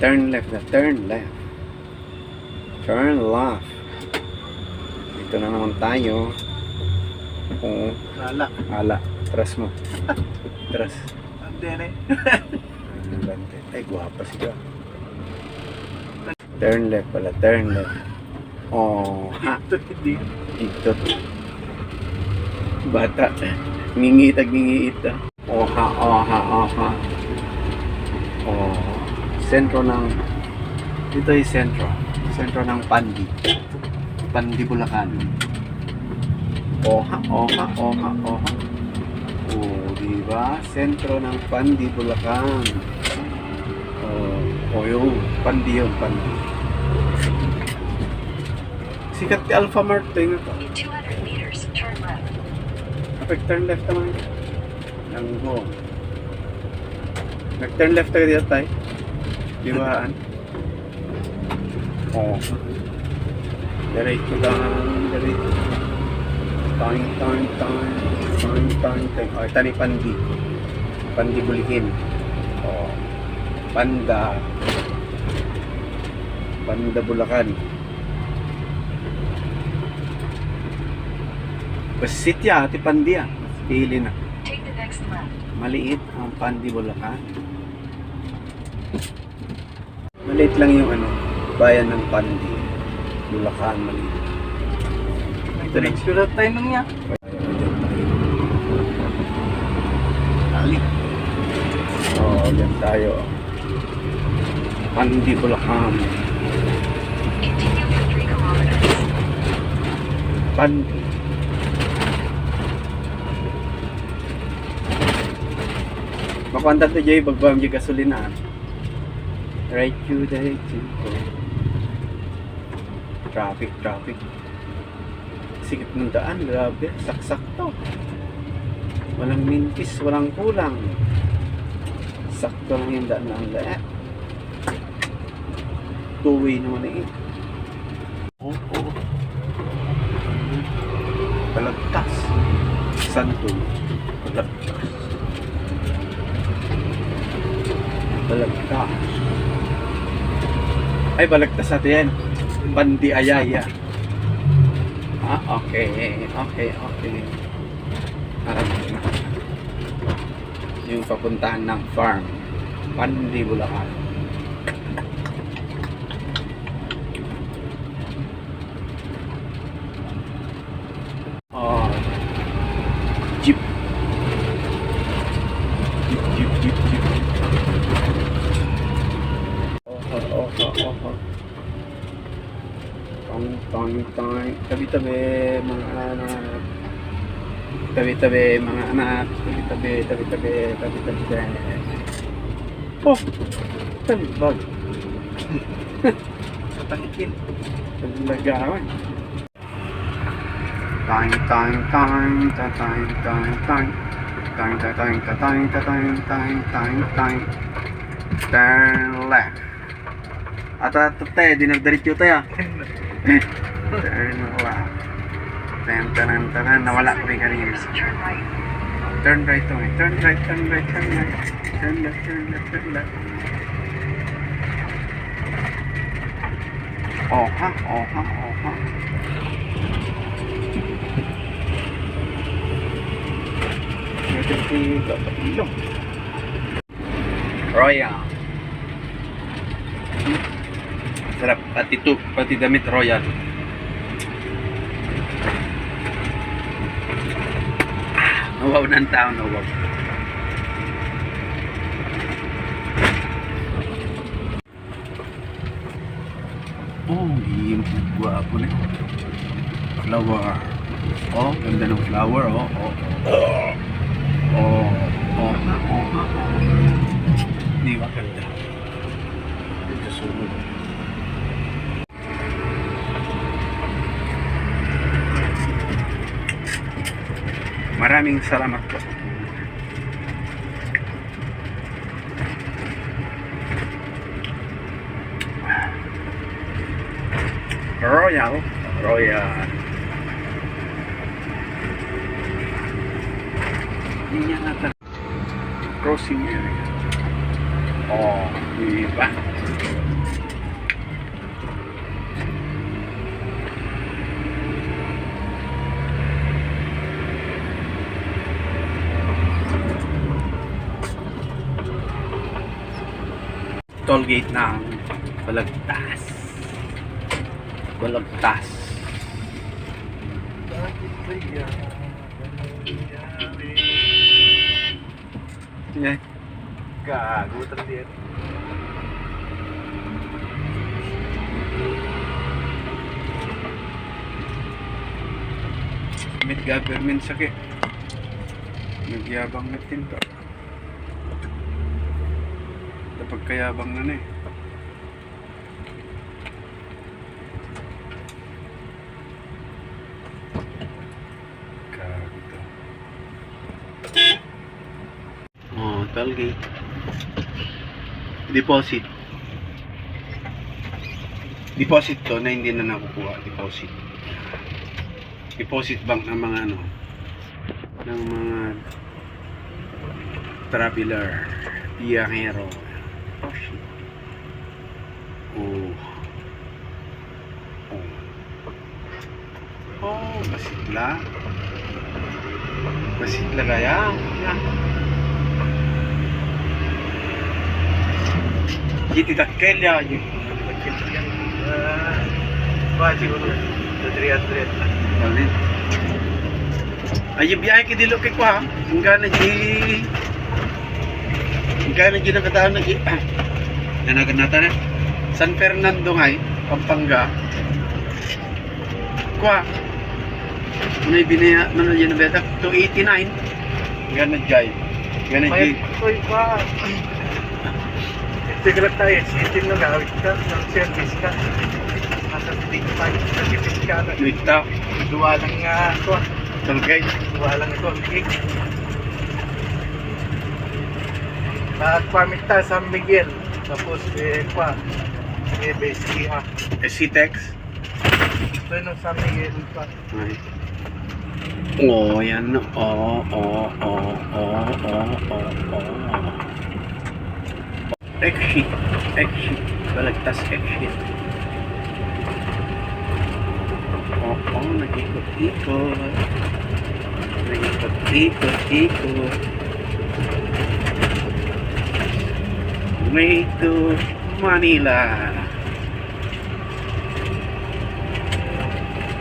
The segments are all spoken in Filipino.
turn left na, turn left. Turn left. Dito na naman tayo. Oo, Lala. ala. Trust mo. Trust. Ang dere. Ang bante. Ay, guwapa siya. Turn left pala, turn left. Oh, ha. Ito hindi. Dito. Bata. Ngingit at ngingit ah. Oha, oha, oha. Oh. Sentro ng... Dito ay sentro. Sentro ng Pandi. Pandi, Bulacan. Oha, oha, oha, oha. Oh, di ba? Sentro ng Pandi, Bulacan. Oh, oh yung Pandi yun, Pandi. Sikat ni Alpha Mart to yun ito. In 200 meters, turn left. Kapag turn left naman. Langgo. Nag-turn left tayo dito tayo. Liwaan. Oo. Oh. Diretso lang. Diretso. Tang, tang, tang. Tang, tang, tang. O, ito ni Pandi. Pandi Bulihin. O. Panda. Panda Bulacan. Basit ya, ati Pandi ah. Pili na. Take the next left. Maliit ang Pandi Bulacan. Maliit lang yung ano, bayan ng Pandi. Bulacan, maliit. Ito lang. Sulat tayo nung niya. Ali. Oo, oh, dyan tayo. Pandi Bulacan. Continue for 3 kilometers. Pandi. Makwanta to Jay, bagbam yung gasolina. Right you, right you. Traffic, traffic. Sikip ng daan, grabe. Saksak to. Walang mintis, walang kulang. Sakto lang yung daan ng lahat. Two-way naman eh. Oo, oo. Balagtas. Santo. Balagtas. Balagtas. Ay, balagtas natin yan. Bandi Ayaya. Ah, okay. Okay, okay. Na. Yung papuntahan ng farm. Pandi, Bulacan. Tabi-tabi, mga anak. Tabi-tabi, mga anak. Tabi-tabi, tabi-tabi, tabi-tabi. Oh! Talbag. Sa tangikin. Talagawan. Time, time, time, time, time, time, time. Time, time, time, time, time, time, time, time, time. Turn left. At at tayo, dinagdarit yun tayo. Turn left. Tan, tanan, tanan, nawala ko rin kanina. Turn right. To. Turn right, turn right, turn right. Turn left, turn left, turn left. Oh ha, oh ha, oh ha. Ito si Kapatilo. Royal. Sarap. Pati ito, pati damit royal. Nawaw ng tao, nawaw. Oh, yung gwapo na. Flower. Oh, ganda ng flower, oh. Oh, oh. Oh, oh, oh, oh. Di ba? Dito sunod. Maraming salamat po. Royal. Royal. Hindi niya nata. Crossing area. Oh. Diba? Tollgate ng Balagtas. Balagtas. Yeah. Gago talaga. Mit government sakit. Nagyabang na tinto. Kapag kayabang na na eh. Gago to. Oh, tollgate. Deposit. Deposit to na hindi na nakukuha. Deposit deposit bank ng mga ano ng mga traveler biyahero oh shit oh oh oh basigla basigla kaya ya Jiti takkel ya ji. Ba, siguro. Adrian, Adrian. Alin? Ay, biyahe ka dilo kay kwa. Hingga na ji. Hingga na ji nakataan na nata na. San Fernando ngay, Pampanga. Kwa. Ano yung binaya, ano yun na beta? 289. Hingga na jay. Hingga na ji. May koy pa. Lang tayo, sitin na gawin ka, ng service ka. Nasa stick pa, nagipis ka na. Wita. Duwa lang nga ito. Talgay. Duwa lang ito, lig. Nagpamit tayo sa Miguel. Tapos, eh, pa. Eh, basically, ha. SC-Tex. Ito yung San Miguel pa. Ay. Oo, oh, yan. Oo, oo, oo, oo, oo, oo, oo. Exit. Exit. Balagtas exit. Oo, oh, nag-ikot-ikot. Nag-ikot-ikot-ikot. Way to Manila.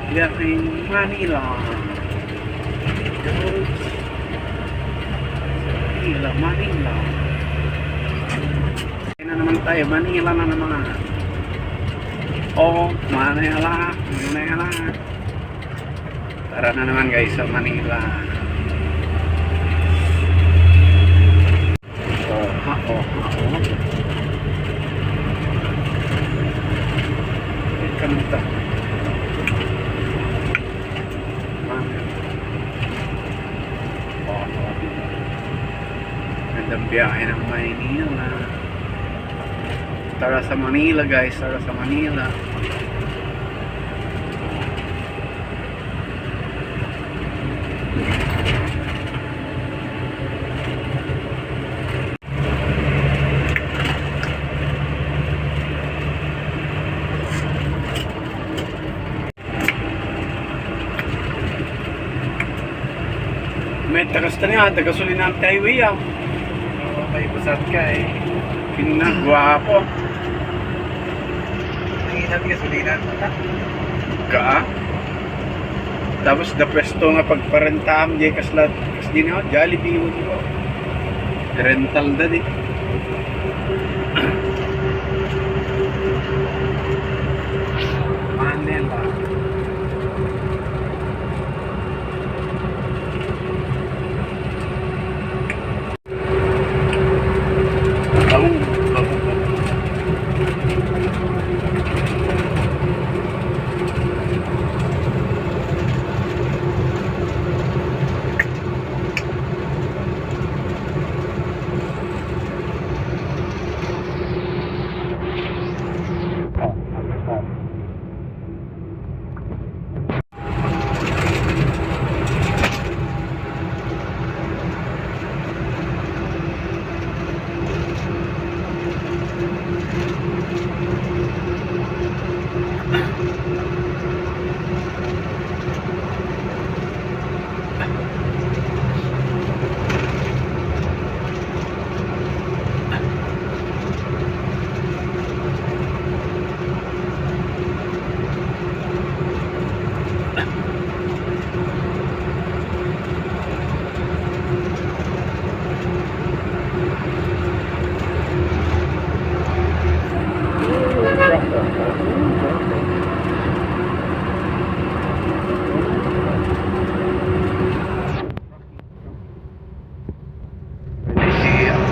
Yaking Manila. Manila, Manila. Kaya na naman tayo, Manila na naman. Oh, Manila, Manila. Tara na naman guys sa Manila. Oh, oh, ha, oh. Gandang biyahe ng Maynila. Tara sa Manila guys, tara sa Manila. May tagas na niya, tagasulinan highway ah. Oo, may busat ka eh. Pinagwapo. Nanginan ka, sulinan. Ka. Tapos da pwesto nga pagparentam di kaslat kas din ako Jollibee mo ko. Rental da di. Manila.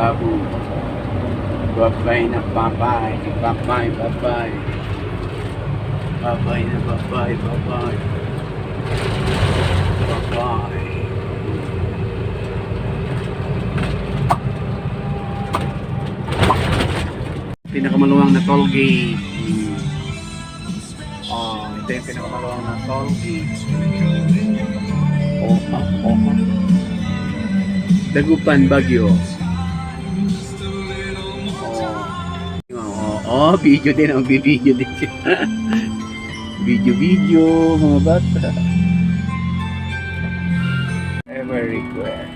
babu. Babay na babay, babay, babay. Babay na babay, babay. Babay. Pinakamaluwang na toll gate. Oh, ito yung pinakamaluwang na toll gate. Oh, ah. Dagupan, Bagyo. Oh, video din. Ang video din siya. Video-video, mga bata. Ever request.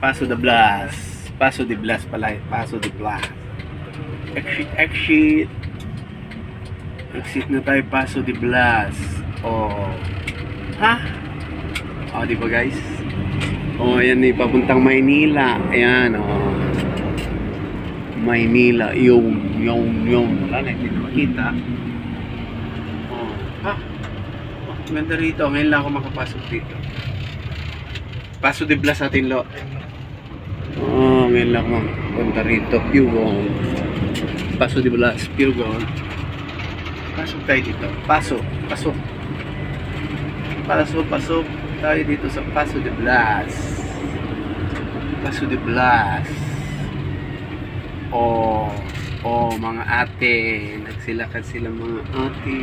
Paso de Blas. Paso de Blas pala. Paso de Blas. Exit, exit. Exit na tayo, Paso de Blas. Oh. Ha? Oh, di ba guys? Oh, ayan eh, papuntang Maynila. Ayan, oh. Maynila. Yung, yung, yung. Wala na, hindi na makita. Oh. Ha? Oh, ganda rito. Ngayon lang ako makapasok dito. Paso de Blas atin, lo. Oh, ngayon lang ako punta rito. Gold. Paso de Blas, pure gold. Pasok tayo dito. Pasok. Pasok. Pasok, pasok tayo dito sa Paso de Blas. Paso de Blas. Oh, oh, mga ate. Nagsilakan sila mga ate.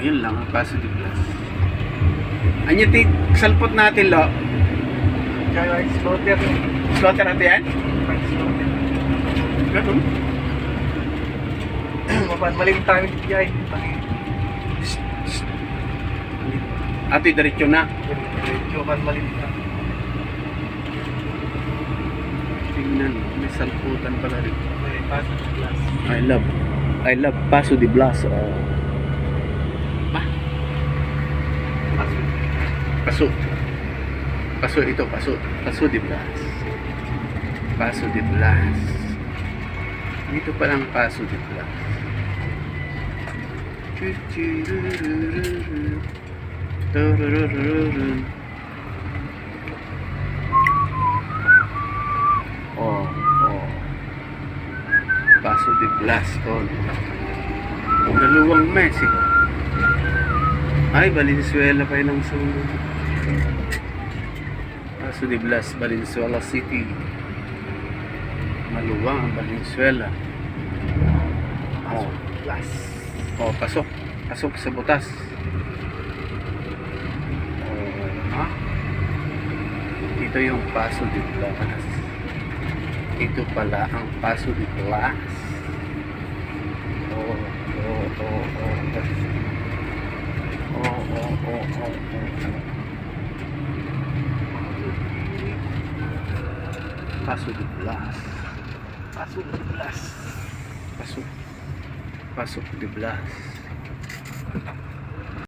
Ayun lang, ang Paso de Blas. Anya, tik, salpot natin, lo. Kaya slaughter. Slaughter natin yan? Slaughter. Ganun. Mapan maling tayo dito ay. Ate, diretso na. Medyo kan maling tayo. Tingnan, may salputan pala rin. May pasok sa glass. I love, I love Paso de Blas. Oh. Pasok. Paso. Paso ito, paso. Paso de Blas. Paso de Blas. Dito pa lang Paso de Blas. Chuchurururu. Oh, oh. Paso de Blas, tol. Dalawang Mexico. Ay, Valenzuela pa ilang sunod. Paso de Blas, Valenzuela City. Maluwang ang Valenzuela. Oh, Glass. oh, pasok. Pasok sa butas. Oh, ha? Ito yung Paso de Blas. Ito pala ang Paso de Blas. Oh, oh, oh, oh. Oh, oh, oh, oh, oh. Paso de Blas. Pasok sa glass. Pasok. Pasok de Blas.